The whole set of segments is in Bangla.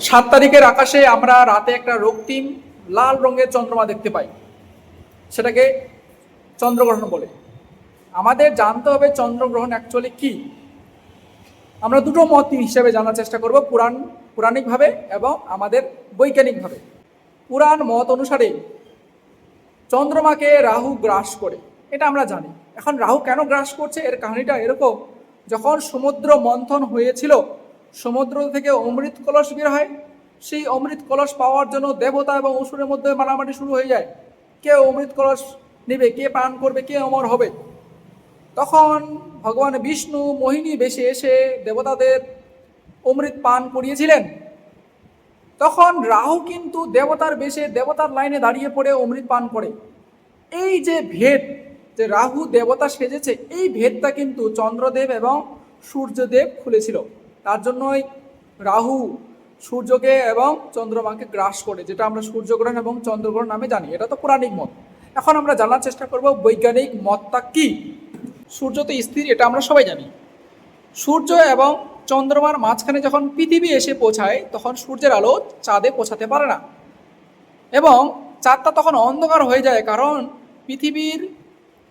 সাত তারিখের আকাশে আমরা রাতে একটা রক্তিম লাল রঙের চন্দ্রমা দেখতে পাই। সেটাকে চন্দ্রগ্রহণ বলে। আমাদের জানতে হবে চন্দ্রগ্রহণ অ্যাকচুয়ালি কি? আমরা দুটো মত হিসেবে জানার চেষ্টা করব, পুরাণ, পুরাণিকভাবে এবং আমাদের বৈজ্ঞানিকভাবে। পুরাণ মত অনুসারে চন্দ্রমাকে রাহু গ্রাস করে। এটা আমরা জানি। এখন রাহু কেন গ্রাস করছে? এর কাহিনীটা এরকম, যখন সমুদ্র মন্থন হয়েছিল সমুদ্র থেকে অমৃত কলস বের হয়। সেই অমৃত কলস পাওয়ার জন্য দেবতা এবং অসুরের মধ্যে মারামারি শুরু হয়ে যায়। কে অমৃত কলস নেবে, কে পান করবে, কে অমর হবে? তখন ভগবান বিষ্ণু মোহিনী বেশে এসে দেবতাদের অমৃত পান করিয়েছিলেন। তখন রাহু কিন্তু দেবতার বেশে দেবতার লাইনে দাঁড়িয়ে পড়ে অমৃত পান করে। এই যে ভেদ যে রাহু দেবতা সেজেছে, এই ভেদটা কিন্তু চন্দ্রদেব এবং সূর্যদেব খুলেছিল। তার জন্যই রাহু সূর্যকে এবং চন্দ্রমাকে গ্রাস করে, যেটা আমরা সূর্যগ্রহণ এবং চন্দ্রগ্রহণ নামে জানি। এটা তো পৌরাণিক মত। এখন আমরা জানার চেষ্টা করব বৈজ্ঞানিক মতটা কি? সূর্য তো স্থির, এটা আমরা সবাই জানি। সূর্য এবং চন্দ্রমার মাঝখানে যখন পৃথিবী এসে পৌঁছায়, তখন সূর্যের আলো চাঁদে পৌঁছাতে পারে না। এবং চাঁদটা তখন অন্ধকার হয়ে যায় কারণ পৃথিবীর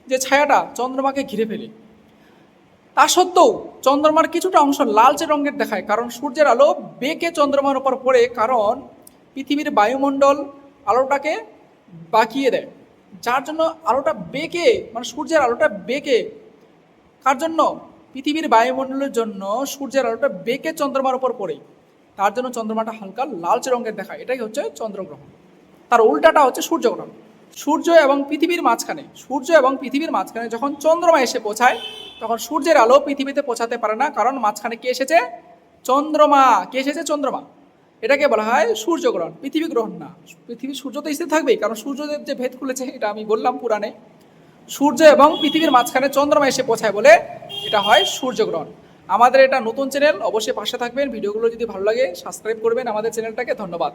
যে ছায়াটা চন্দ্রমাকে ঘিরে ফেলে। তা সত্ত্বেও চন্দ্রমার কিছুটা অংশ লালচে রঙের দেখায়, কারণ সূর্যের আলো বেঁকে চন্দ্রমার উপর পড়ে, কারণ পৃথিবীর বায়ুমণ্ডল আলোটাকে বাঁকিয়ে দেয়। যার জন্য আলোটা বেঁকে মানে সূর্যের আলোটা বেঁকে, কার জন্য? পৃথিবীর বায়ুমণ্ডলের জন্য সূর্যের আলোটা বেঁকে চন্দ্রমার উপর পড়ে। তার জন্য চন্দ্রমাটা হালকা লালচে রঙের দেখায়, এটাই হচ্ছে চন্দ্রগ্রহণ। তার উল্টাটা হচ্ছে সূর্যগ্রহণ। সূর্য এবং পৃথিবীর মাঝখানে, সূর্য এবং পৃথিবীর মাঝখানে যখন চন্দ্রমা এসে পৌঁছায় তখন সূর্যের আলো পৃথিবীতে পৌঁছাতে পারে না, কারণ মাঝখানে কে এসেছে? চন্দ্রমা। কে এসেছে? চন্দ্রমা। এটাকে বলা হয় সূর্যগ্রহণ। পৃথিবী গ্রহণ না। পৃথিবী সূর্য তো স্থির থাকবেই, কারণ সূর্যদেব যে ভেদ খুলেছে, এটা আমি বললাম পুরাণে। সূর্য এবং পৃথিবীর মাঝখানে চন্দ্রমা এসে পৌঁছায় বলে এটা হয় সূর্যগ্রহণ। আমাদের এটা নতুন চ্যানেল, অবশ্যই পাশে থাকবেন। ভিডিওগুলো যদি ভালো লাগে, সাবস্ক্রাইব করবেন আমাদের চ্যানেলটাকে। ধন্যবাদ।